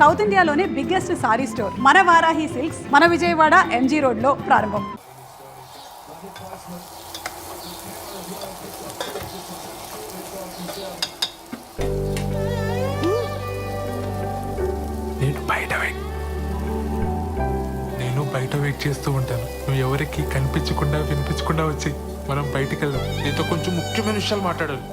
South ఇండియాలోనే biggest sorry store మన Varahi silks మన విజయవాడ ఎంజీ రోడ్లో ప్రారంభం. నేను బయట వెయిట్. నేను బయట వెయిట్ చేస్తూ ఉంటాను. నువ్వు ఎవరికి కనిపించకుండా వినిపించకుండా వచ్చి మనం బయటికి వెళ్దాం. నీతో కొంచెం ముఖ్యమైన విషయాలు మాట్లాడాలి.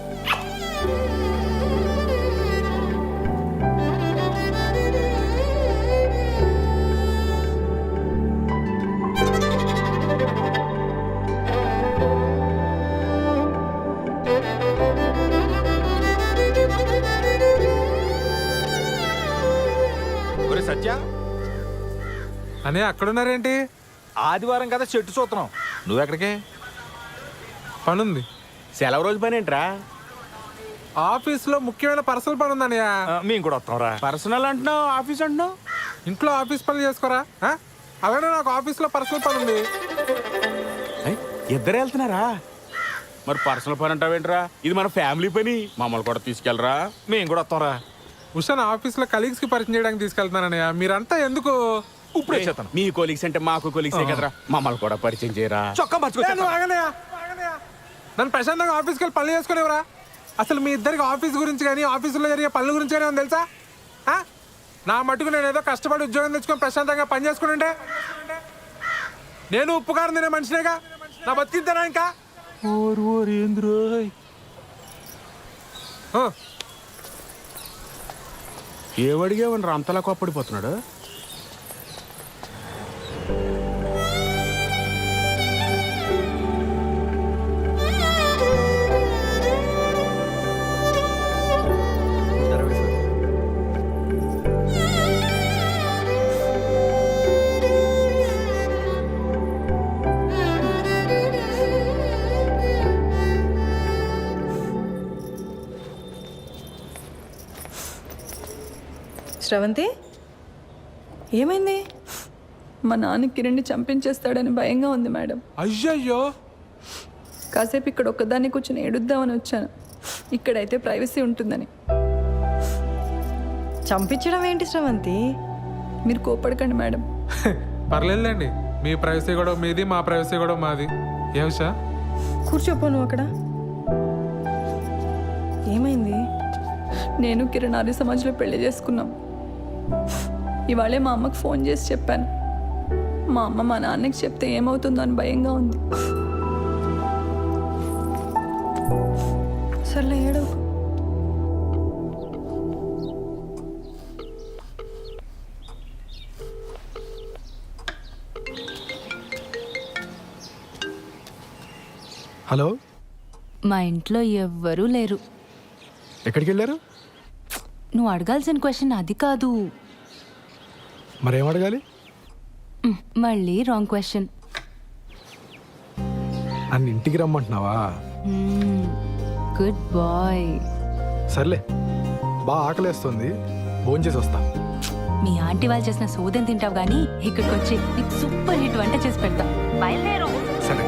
సత్య? అనే అక్కడున్నారేంటి? ఆదివారం కదా చెట్టు చూస్తున్నాం. నువ్వెక్కడికి? పనుంది. సెలవు రోజు పని ఏంట్రా ఆఫీస్లో ముఖ్యమైన పర్సనల్ పని ఆ, మేము కూడా వస్తాం రా పర్సనల్ అంటున్నావు ఆఫీస్ అంటున్నావు? ఇంట్లో ఆఫీస్ పనులు చేసుకోరా? ఆ? అలానే నాకు ఆఫీస్లో పర్సనల్ పని ఉంది ఇద్దరు వెళ్తున్నారా? మరి పర్సనల్ పని అంటావేంట్రా? ఇది మన ఫ్యామిలీ పని. మమ్మల్ని కూడా తీసుకెళ్ళరా. మేము కూడా వస్తాం రా ఉషా నా ఆఫీస్లో కలీగ్స్కి పరిచయం చేయడానికి తీసుకెళ్తున్నానన్నయ్య మీరంతా ఎందుకు ఇప్పుడు వచ్చేస్తాను మీ కొలీగ్స్ అంటే మాకు కొలీగ్సే కదరా? మమ్మల్ని కూడా పరిచయం చేయరా? చొక్కా ఆగనయ్యా, ఆగనయ్యా. నన్ను ప్రశాంతంగా ఆఫీస్కి వెళ్ళి పనులు చేసుకునేవరా? అసలు మీ ఇద్దరికి ఆఫీస్ గురించి కానీ ఆఫీసులో జరిగే పనుల గురించి కానీ తెలుసా? ఆ? నా మటుకు నేను ఏదో కష్టపడి ఉద్యోగం తెచ్చుకొని ప్రశాంతంగా పని చేసుకుంటుంటే నేను ఉప్పు కారం తినే మనిషినేగా? నా బతికిద్దానా ఇంకా ఓరు ఓరు ఏంద్రోయ్? ఏవడిగా ఏవడిగావని అంతలా కోప్పడిపోతున్నాడు? శ్రవంతి? ఏమైంది? మా నాన్న కిరణ్ని చంపించేస్తాడని భయంగా ఉంది మేడం. అయ్యయ్యో! కాసేపు ఇక్కడ ఒక్కదాన్ని కూర్చొని ఏడుద్దామని వచ్చాను. ఇక్కడైతే ప్రైవసీ ఉంటుందని. చంపించడం ఏంటి శ్రవంతి? మీరు కోపడకండి మేడం. పర్లేదులేండి. మీ ప్రైవసీ కూడా మీది మా ప్రైవసీ కూడా మాది. ఏ ఉషా కూర్చోపో నువ్వు అక్కడ. ఏమైంది? నేను కిరణ్ ఆర్య సమాజ్లో పెళ్ళి చేసుకున్నాం. ఇవాళే మా అమ్మకు ఫోన్ చేసి చెప్పాను. మా అమ్మ మా నాన్నకి చెప్తే ఏమవుతుందో అని భయంగా ఉంది. సర్లే ఏడవ హలో? మా ఇంట్లో ఎవ్వరూ లేరు. ఎక్కడికి వెళ్ళారు? నువ్వు అడగాల్సిన క్వశ్చన్ అది కాదు. మరేం అడగాలి మ్, మళ్ళీ రాంగ్ క్వశ్చన్ నన్ను ఇంటికి రమ్మంటున్నావా? గుడ్ బాయ్ సర్లే బాగా ఆకలేస్తుంది భోంచేసి వస్తా. మీ ఆంటీ వాళ్ళు చేసిన సోదం తింటావు కానీ ఇక్కడికి వచ్చి నీకు సూపర్ హిట్ వంట చేసి పెడతా. బయలుదేరు. సరే.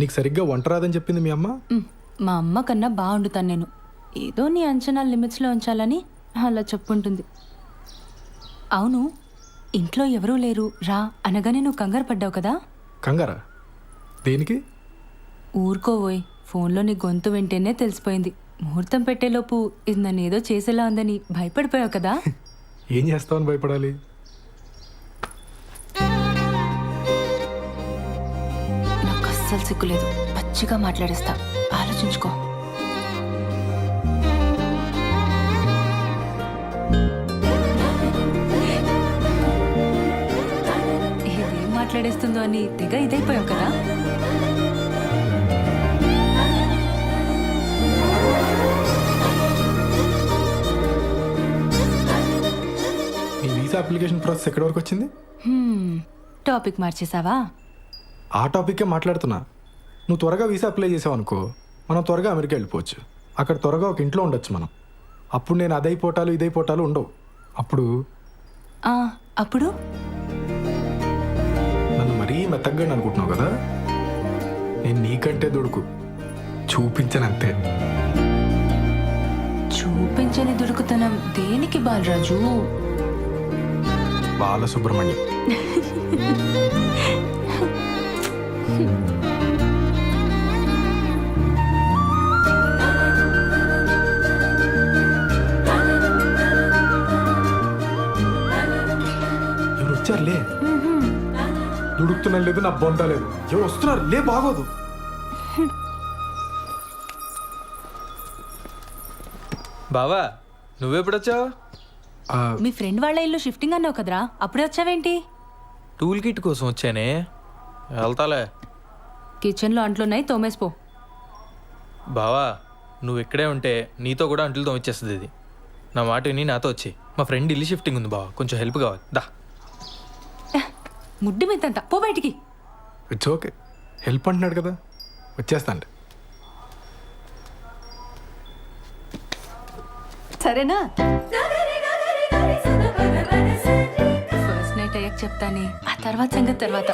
నీకు సరిగ్గా వంట రాదని చెప్పింది మీ అమ్మ? మ్, మా అమ్మ కన్నా బాగుండుతాను నేను. ఏదో నీ అంచనా లిమిట్స్లో ఉంచాలని అలా చెప్పుంటుంది. అవును ఇంట్లో ఎవరూ లేరు రా అనగానే నువ్వు కంగారు పడ్డావు కదా? కంగారా? దేనికి? ఊరుకోవోయ్ ఫోన్లో నీ గొంతు వింటేనే తెలిసిపోయింది. ముహూర్తం పెట్టేలోపు ఇది నన్ను ఏదో చేసేలా ఉందని భయపడిపోయావు కదా? ఏం చేస్తావని భయపడాలి? అసలు సిగ్గులేదు. పచ్చిగా మాట్లాడేస్తా. ఆలోచించుకో. ఏదేం మాట్లాడేస్తుందో అని తెగ ఇదైపోయావు కదా? మీ అప్లికేషన్ ప్రాసెస్ ఎక్కడి వరకు వచ్చింది? టాపిక్ మార్చేసావా ఆ టాపిక్కే మాట్లాడుతున్నా. నువ్వు త్వరగా వీసా అప్లై చేసావు అనుకో మనం త్వరగా అమెరికా వెళ్ళిపోవచ్చు. అక్కడ త్వరగా ఒక ఇంట్లో ఉండొచ్చు మనం. అప్పుడు నేను అదైపోటాలు ఇదైపోటాలు ఉండవు. అప్పుడు? ఆ, అప్పుడు? నన్ను మరీ మెత్తగ్గా అనుకుంటున్నావు కదా? నేను నీకంటే దొడుకు. చూపించనంతే. చూపించని దుడుకుతనం దేనికి బాలరాజు? బాలసుబ్రహ్మణ్యం. ఎవరు వచ్చారులే దుడుకుతున్నా లేదు నా బొంద లేదు. ఎవరు వస్తున్నారు లే బాగోదు. బావా నువ్వెప్పుడొచ్చావు? ఆ, మీ ఫ్రెండ్ వాళ్ళ ఇల్లు షిఫ్టింగ్ అన్నావు కదరా అప్పుడే వచ్చావేంటి? టూల్ కిట్ కోసం వచ్చానే. వెళ్తాలే. కిచెన్లో అంట్లున్నాయి తోమేసిపో. బావా నువ్వు ఇక్కడే ఉంటే నీతో కూడా అంటులు తోమిచ్చేస్తుంది ఇది. నా మాట విని నాతో వచ్చి మా ఫ్రెండ్ ఇల్లు షిఫ్టింగ్ ఉంది బావా కొంచెం హెల్ప్ కావాలి. దా. ముడ్డు మీదంత పో బయటికి. ఇట్స్ ఓకే హెల్ప్ అంటున్నాడు కదా. వచ్చేస్తాండి సరేనా? ఫస్ట్ నైట్ అయ్యాక చెప్తానే. ఆ తర్వాత సంగతి తర్వాత.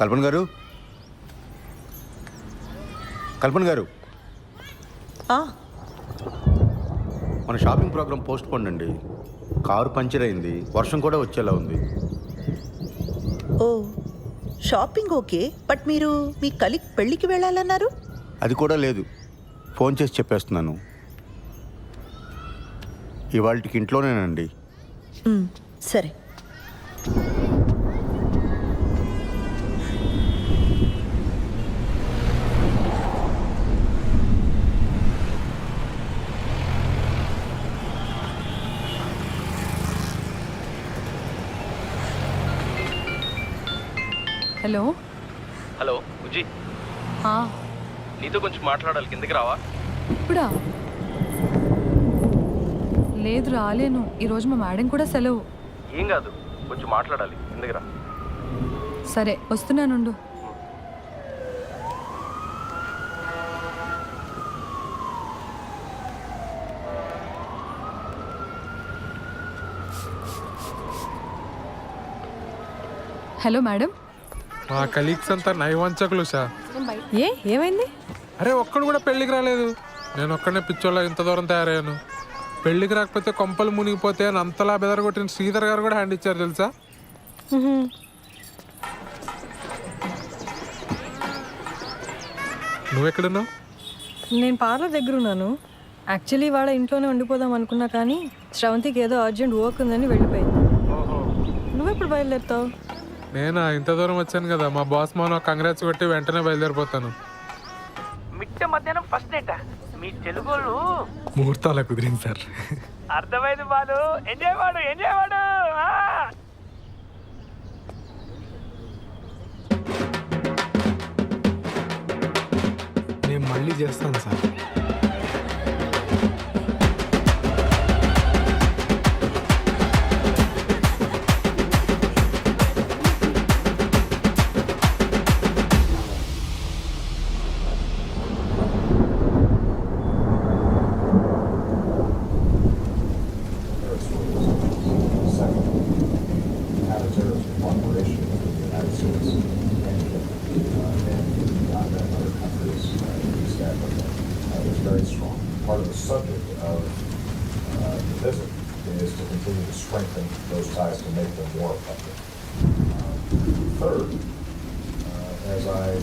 కల్పన గారు? కల్పన గారు? మన షాపింగ్ ప్రోగ్రామ్ పోస్ట్ పోన్ అండి. కారు పంచర్ అయింది. వర్షం కూడా వచ్చేలా ఉంది. ఓ షాపింగ్ ఓకే బట్ మీరు మీ కలిక్ పెళ్ళికి వెళ్ళాలన్నారు? అది కూడా లేదు. ఫోన్ చేసి చెప్పేస్తున్నాను. ఇవాళకి ఇంట్లోనేనండి. సరే. హలో. హలో బుజ్జి. ఆ, నీతో కొంచెం మాట్లాడాలి కిందకి రావా? ఇప్పుడా? లేదు రాలేను. ఈరోజు మా మేడం కూడా సెలవు. ఏం కాదు కొంచెం మాట్లాడాలి కిందకి రా. సరే వస్తున్నానుండు. Hello madam. మా కలీగ్స్ అంతా నైవంచకులు సార్. ఏ ఏమైంది? అరే ఒక్కడు కూడా పెళ్ళికి రాలేదు. నేను ఒక్కడనే పిచ్చోళ్ళ ఇంత దూరం తయారయ్యాను. పెళ్ళికి రాకపోతే కొంపలు మునిగిపోతే అని అంతలా బెదరగొట్టిన శ్రీధర్ గారు కూడా హ్యాండ్ ఇచ్చారు తెలుసా? నువ్వెక్కడున్నావు నేను పార్లర్ దగ్గర ఉన్నాను. యాక్చువల్లీ వాళ్ళ ఇంట్లోనే ఉండిపోదాం అనుకున్నా కానీ శ్రవంతికి ఏదో అర్జెంట్ వర్క్ ఉందని వెళ్ళిపోయింది. నువ్వెప్పుడు బయలుదేరుతావు? నేనా? ఇంత దూరం వచ్చాను కదా. మా బాస్ మాన కంగ్రాట్స్ కొట్టి వెంటనే బయలుదేరిపోతాను. మిట్ట మధ్యాహ్నం ఫస్ట్ డేటా మీ తెలుగులు ముహూర్తం అలా కుదిరింది సార్. అర్థమైంది బాలు. ఎంజాయ్ వాడు ఎంజాయ్ వాడు! నేను మళ్ళీ చేస్తాను sir. Of uh, the visit is to continue to strengthen those ties to make them more effective. Uh, Third, uh, as I uh,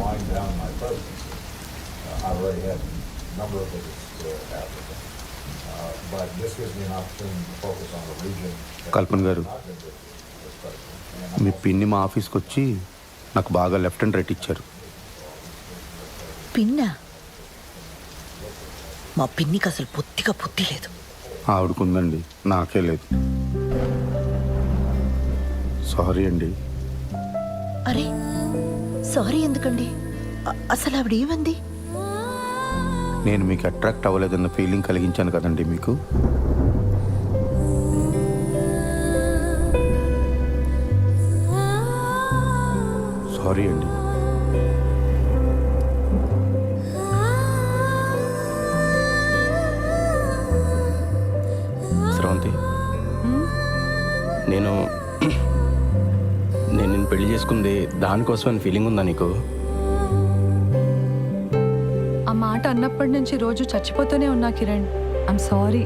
wind down my presidency, uh, I already had a number of visits to Africa, Uh, but this gives me an opportunity to focus on a region Kalpan గారు మీ పిన్ని మా ఆఫీస్కి వచ్చి నాకు బాగా left and right ఇచ్చారు పిన్నా మా పిన్నికి అసలు పొత్తిగా బుద్ధి లేదు. ఆవిడకుందండి. నాకే లేదు. సారీ అండి. అరే సారీ ఎందుకండి? అ- అసలు ఆవిడ ఏమంది నేను మీకు అట్రాక్ట్ అవ్వలేదన్న ఫీలింగ్ కలిగించాను కదండి మీకు. సారీ అండి. నేను నేను నిన్ను పెళ్ళి చేసుకుంది దానికోసమని ఫీలింగ్ ఉందా నీకు? ఆ మాట అన్నప్పటి నుంచి రోజు చచ్చిపోతూనే ఉన్నా కిరణ్. ఐమ్ సారీ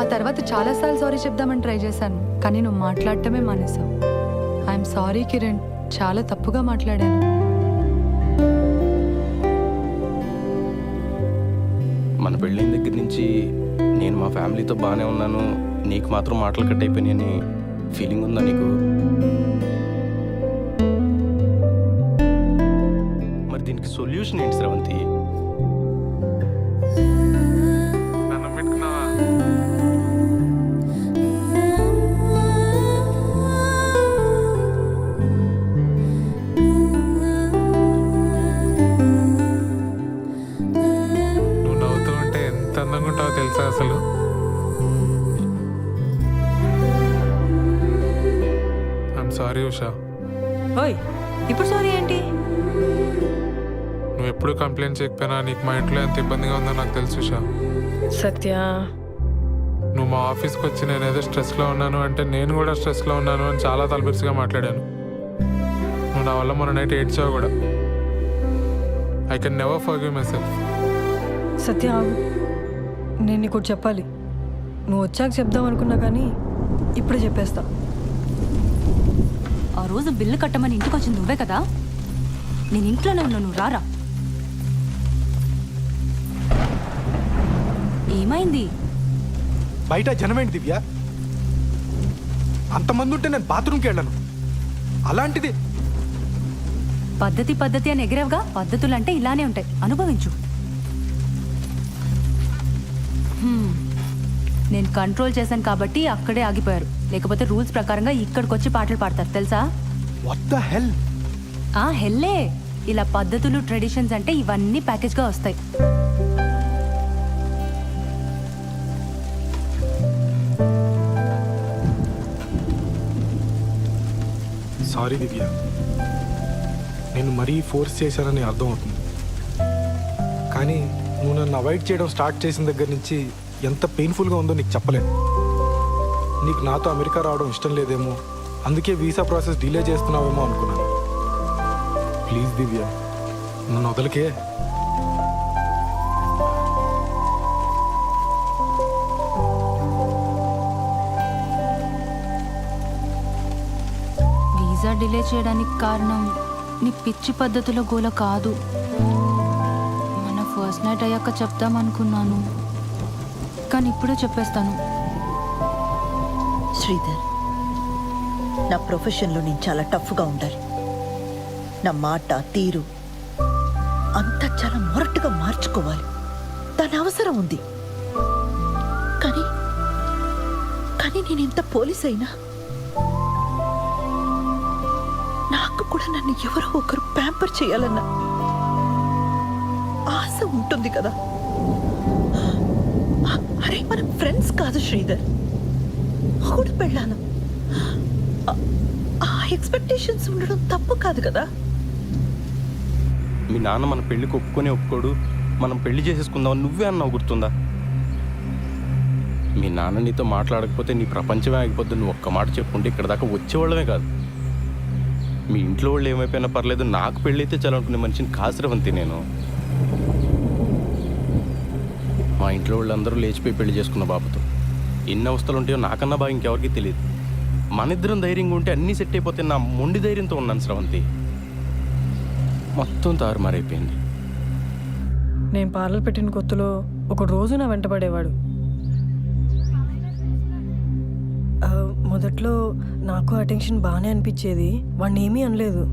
ఆ తర్వాత చాలాసార్లు సారీ చెప్దామని ట్రై చేశాను కానీ నువ్వు మాట్లాడటమే మానేశావు. ఐఎమ్ సారీ కిరణ్ చాలా తప్పుగా మాట్లాడాను. మన పెళ్ళైన దగ్గర నుంచి నేను మా ఫ్యామిలీతో బాగానే ఉన్నాను. నీకు మాత్రం మాటలు కట్ అయిపోయినాయని ఫీలింగ్ ఉందా నీకు? మరి దీనికి సొల్యూషన్ ఏంటి స్రవంతి నన్ను పెట్టుకున్నావా? నువ్వు నవ్వుతూ ఉంటే ఎంత అందంగా ఉంటావో తెలుసా అసలు? సారీ ఉషా. ఓయ్ ఇప్పుడు సారీ ఏంటి? నువ్వు ఎప్పుడు కంప్లైంట్ చేయకపోయినా నీకు మా ఇంట్లో ఎంత ఇబ్బందిగా ఉందో నాకు తెలుసు ఉషా. సత్య. నువ్వు మా ఆఫీస్కి వచ్చి నేను ఏదో స్ట్రెస్లో ఉన్నాను అంటే నేను కూడా స్ట్రెస్లో ఉన్నాను అని చాలా తలపిరిసిగా మాట్లాడాను. నువ్వు నా వల్ల మొన్న నైట్ ఏడ్చావు కూడా. I can never forgive myself Satya ఆగు. నేను నీకు ఒకటి చెప్పాలి. నువ్వు వచ్చాక చెప్దాం అనుకున్నా కానీ ఇప్పుడే చెప్పేస్తా. రోజు బిల్లు కట్టమని ఇంటికి వచ్చింది నువ్వే కదా? నేను ఇంట్లోనే ఉన్నా నువ్వు రారా? ఏమైంది? బయట జనమేంటి దివ్య? అంతమంది ఉంటే నేను బాత్రూమ్కి వెళ్ళాను. అలాంటిది పద్ధతి పద్ధతి అని ఎగిరేవగా పద్ధతులు అంటే ఇలానే ఉంటాయి. అనుభవించు. నేను కంట్రోల్ చేశాను కాబట్టి అక్కడే ఆగిపోయారు. లేకపోతే రూల్స్ ప్రకారంగా ఇక్కడికి వచ్చి పాటలు పాడతారు తెలుసా? వాట్ ద హెల్ ఆ హెల్లే! ఇలా పద్ధతులు ట్రెడిషన్స్ అంటే ఇవన్నీ ప్యాకేజ్గా వస్తాయి. సారీ దివ్య నేను మరీ ఫోర్స్ చేశానని అర్థం అవుతుంది. కానీ నువ్వు నన్ను అవాయిడ్ చేయడం స్టార్ట్ చేసిన దగ్గర నుంచి ఎంత పెయిన్ఫుల్గా ఉందో నీకు చెప్పలేను. నీకు నాతో అమెరికా రావడం ఇష్టం లేదేమో అందుకే వీసా ప్రాసెస్ డిలే చేస్తున్నావేమో అనుకున్నాను. ప్లీజ్ దివ్య నన్ను వదలకే. వీసా డిలే చేయడానికి కారణం నీ పిచ్చి పద్ధతిలో గోల కాదు. మన ఫస్ట్ నైట్ అయ్యాక చెప్దామనుకున్నాను కానీ ఇప్పుడే చెప్పేస్తాను. శ్రీధర్ నా ప్రొఫెషన్లో నేను చాలా టఫ్గా ఉండాలి. నా మాట తీరు అంతా చాలా మొరటుగా మార్చుకోవాలి. దాని అవసరం ఉంది. కానీ కానీ నేను ఎంత పోలీస్ అయినా నాకు కూడా నన్ను ఎవరో ఒకరు ప్యాంపర్ చేయాలన్న ఆశ ఉంటుంది కదా. అరే మనం ఫ్రెండ్స్ కాదు శ్రీధర్. కూడా పెళ్ళాను? ఆ- ఎక్స్పెక్టేషన్స్ ఉండడం తప్పు కాదు కదా? మీ నాన్న మన పెళ్ళికి ఒప్పుకొని ఒప్పుకోడు. మనం పెళ్ళి చేసేసుకుందాం నువ్వే అన్నావు గుర్తుందా? మీ నాన్న నీతో మాట్లాడకపోతే నీ ప్రపంచమే ఆగిపోద్దు. నువ్వు ఒక్క మాట చెప్పుకుంటే ఇక్కడ దాకా వచ్చేవాళ్ళమే కాదు. మీ ఇంట్లో వాళ్ళు ఏమైపోయినా పర్లేదు నాకు పెళ్ళైతే చాలనుకునే మనిషిని కాసిరవంతి నేను. మా ఇంట్లో వాళ్ళందరూ లేచిపోయి పెళ్ళి చేసుకున్న బాబుతో. ఎన్ని అవస్థలు ఉంటాయో నాకన్నా బాగా ఇంకెవరికి తెలియదు మన ఇద్దరం ధైర్యంగా ఉంటే అన్నీ సెట్ అయిపోతే నా మొండి ధైర్యంతో ఉన్నాను స్రవంతి మొత్తం తారుమారైపోయింది. నేను పార్లర్ పెట్టిన కొత్తలో ఒక రోజు నా వెంట పడేవాడు. ఆ, మొదట్లో నాకు అటెన్షన్ బాగానే అనిపించేది. వాడిని ఏమీ అనలేదు.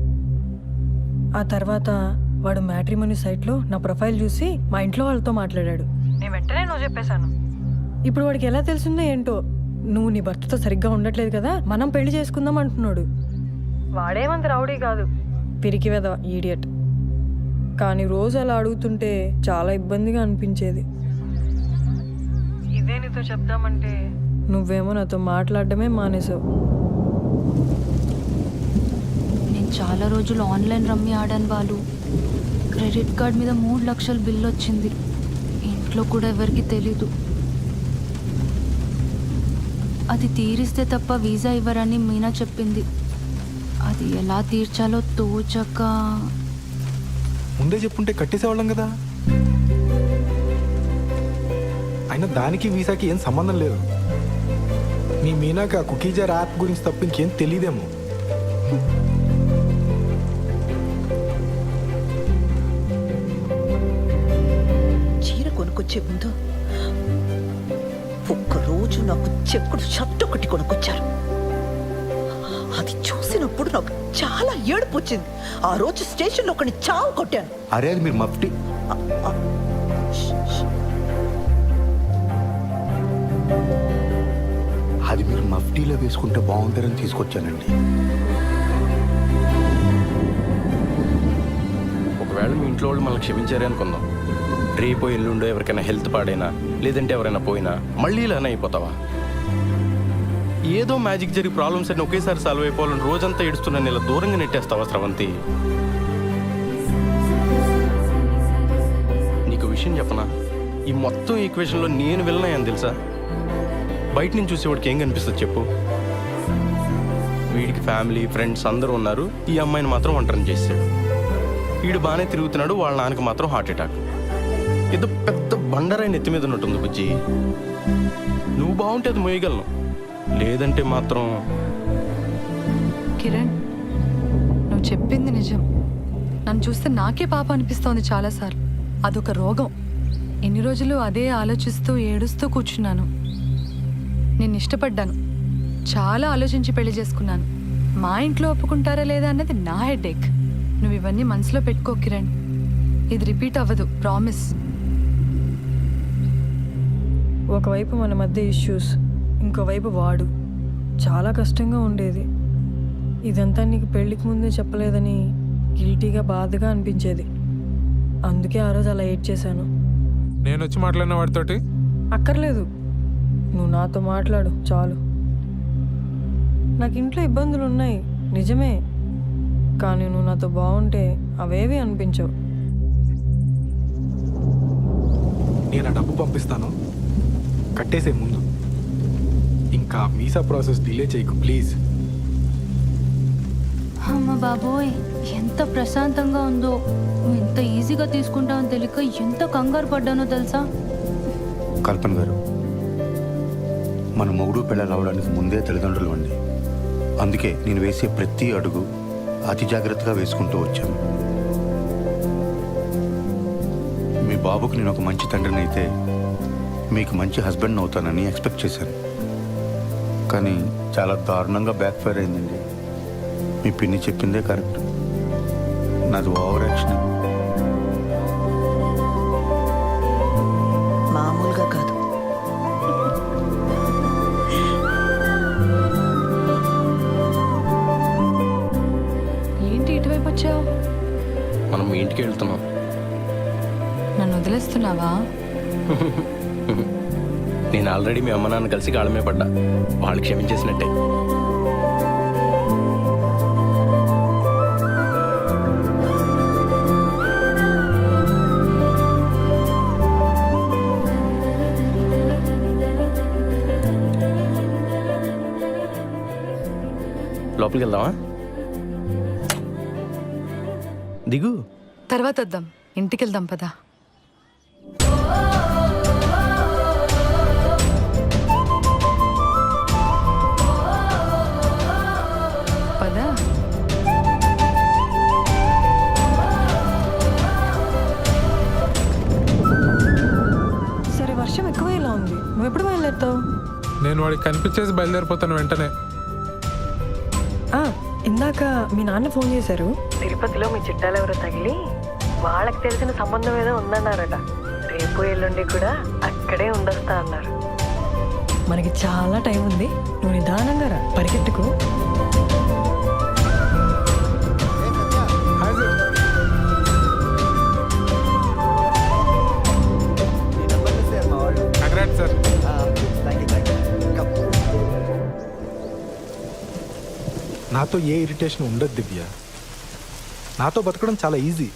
ఆ తర్వాత వాడు మ్యాట్రిమోనీ సైట్లో నా ప్రొఫైల్ చూసి మా ఇంట్లో వాళ్ళతో మాట్లాడాడు. నేను వెంటనే నువ్వు చెప్పేశాను. ఇప్పుడు వాడికి ఎలా తెలిసిందో ఏంటో? నువ్వు నీ భర్తతో సరిగ్గా ఉండట్లేదు కదా మనం పెళ్ళి చేసుకుందాం అంటున్నాడు. వాడేమంత రౌడీ కాదు. పిరికి వెద ఈడియట్ కానీ రోజు అలా అడుగుతుంటే చాలా ఇబ్బందిగా అనిపించేది. ఇదే నీతో చెప్దామంటే. నువ్వేమో నాతో మాట్లాడడమే మానేసావు. నేను చాలా రోజులు ఆన్లైన్ రమ్మి ఆడాను వాళ్ళు క్రెడిట్ కార్డ్ మీద మూడు లక్షల బిల్ వచ్చింది. ఇంట్లో కూడా ఎవరికి తెలీదు. అది తీరిస్తే తప్ప వీసా ఇవ్వరని మీనా చెప్పింది. అది ఎలా తీర్చాలో తోచక. ముందే చెప్పుంటే కట్టేసేవాళ్ళం కదా. అయినా దానికి వీసాకి ఏం సంబంధం లేదు. మీ మీనాక కుకీజార్ యాప్ గురించి తప్ప ఇంకేం తెలియదేమో చీర కొనుక్కొచ్చే ముందు నాకు చెక్కుడు షర్ట్ ఒకటి కొనుక్కొచ్చారు. అది చూసినప్పుడు నాకు చాలా ఏడుపు వచ్చింది ఆ రోజు స్టేషన్లో ఒకని చావు కొట్టాను. అరే అది మీరు మఫ్టీ. అది మీరు మఫ్టీలో వేసుకుంటే బాగుంటారని తీసుకొచ్చానండి. ఒకవేళ మీ ఇంట్లో వాళ్ళు మనల్ని క్షమించారే అనుకుందాం. రేపో ఎల్లుండో ఎవరికైనా హెల్త్ పాడైనా లేదంటే ఎవరైనా పోయినా మళ్ళీ ఇలానే అయిపోతావా? ఏదో మ్యాజిక్ జరిగి ప్రాబ్లమ్స్ అన్ని ఒకేసారి సాల్వ్ అయిపోవాలని రోజంతా ఏడుస్తున్నా ఇలా దూరంగా నెట్టేస్తావా స్రవంతి? నీకు విషయం చెప్పనా? ఈ మొత్తం ఈక్వేషన్లో నేను వెళ్ళినాయని తెలుసా? బయట నుంచి చూసేవాడికి ఏం కనిపిస్తుంది చెప్పు? వీడికి ఫ్యామిలీ ఫ్రెండ్స్ అందరూ ఉన్నారు. ఈ అమ్మాయిని మాత్రం ఒంటరిని చేశాడు. వీడు బాగానే తిరుగుతున్నాడు వాళ్ళ నాన్నకి మాత్రం హార్ట్ అటాక్. ఏదో పెద్ద బండరాయి నెత్తి మీద ఉన్నట్టుంది బుజ్జి. నువ్వు బాగుంటే అది మోయగలను. లేదంటే మాత్రం కిరణ్ నువ్వు చెప్పింది నిజం. నన్ను చూస్తే నాకే పాప అనిపిస్తోంది చాలాసార్లు. అదొక రోగం. ఎన్ని రోజులు అదే ఆలోచిస్తూ ఏడుస్తూ కూర్చున్నాను. నేను ఇష్టపడ్డాను. చాలా ఆలోచించి పెళ్ళి చేసుకున్నాను. మా ఇంట్లో ఒప్పుకుంటారా లేదా అన్నది నా హెడేక్. నువ్వు ఇవన్నీ మనసులో పెట్టుకో కిరణ్. ఇది రిపీట్ అవ్వదు ప్రామిస్. ఒకవైపు మన మధ్య ఇష్యూస్ ఇంకోవైపు వాడు. చాలా కష్టంగా ఉండేది. ఇదంతా నీకు పెళ్ళికి ముందే చెప్పలేదని గిల్టీగా బాధగా అనిపించేది. అందుకే ఆ రోజు అలా ఏడ్ చేశాను. నేను వచ్చి మాట్లాడిన వాడితోటి? అక్కర్లేదు. నువ్వు నాతో మాట్లాడు చాలు. నాకు ఇంట్లో ఇబ్బందులు ఉన్నాయి నిజమే. కానీ నువ్వు నాతో బాగుంటే అవేవి అనిపించవు. నేను డబ్బు పంపిస్తాను. కట్టేసే ముందు. ఇంకా వీసా ప్రాసెస్ డిలే చేయకు ప్లీజ్. అమ్మ బాబోయ్ ఎంత ప్రశాంతంగా ఉందో. నువ్వు ఎంత ఈజీగా తీసుకుంటావని తెలియక ఎంత కంగారు పడ్డానో తెలుసా? కల్పన గారు మన మొగుడు పిల్లలు అవడానికి ముందే తల్లిదండ్రులు అండి అందుకే నేను వేసే ప్రతి అడుగు అతి జాగ్రత్తగా వేసుకుంటూ వచ్చాను. మీ బాబుకు నేను ఒక మంచి తండ్రిని అయితే మీకు మంచి హస్బెండ్ అవుతానని ఎక్స్పెక్ట్ చేశాను. కానీ చాలా దారుణంగా బ్యాక్ ఫైర్ అయిందండి. మీ పిన్ని చెప్పిందే కరెక్ట్. నాది ఓవర్ యాక్షన్. మామూలుగా కాదు. ఏంటి ఇటువైపు వచ్చావు? మనం ఇంటికి వెళ్తున్నాం. నన్ను వదిలేస్తున్నావా? నేను ఆల్రెడీ మీ అమ్మ నాన్న కలిసి కాళ్ళమే పడ్డా. వాళ్ళు క్షమించేసినట్టే. లోపలికి వెళ్దామా? దిగు. తర్వాత వద్దాం. ఇంటికి వెళ్దాం పదా. వాడికి కనిపించేసి బయలుదేరిపోతాను వెంటనే. ఆ, ఇందాక మీ నాన్న ఫోన్ చేశారు. తిరుపతిలో మీ చుట్టాలు ఎవరో తగిలి వాళ్ళకి తెలిసిన సంబంధం ఏదో ఉందన్నారట. రేపు ఎల్లుండి కూడా అక్కడే ఉండొస్తా అన్నారు. మనకి చాలా టైం ఉంది. నువ్వు నిదానంగా రా. పరిగెట్టుకు నాతో ఏ ఇరిటేషన్ ఉండదు దివ్య. నాతో బతకడం చాలా ఈజీ.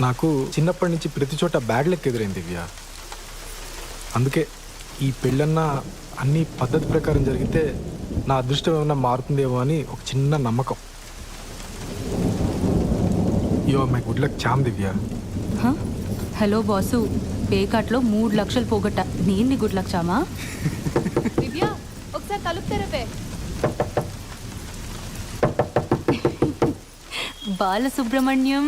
నాకు చిన్నప్పటి నుంచి ప్రతి చోట బ్యాడ్ లెక్ ఎదురైంది దివ్య. అందుకే ఈ పెళ్ళన్న అన్ని పద్ధతి ప్రకారం జరిగితే నా అదృష్టం ఏమైనా మారుతుందేమో అని ఒక చిన్న నమ్మకం. Yo my good luck charm Divya. హ? హలో బాసు పేకాట్లో మూడు లక్షలు పోగొట్ట. నేను గుడ్ లక్షామా దివ్య ఒకసారి తలుపు తెరపే బాలసుబ్రహ్మణ్యం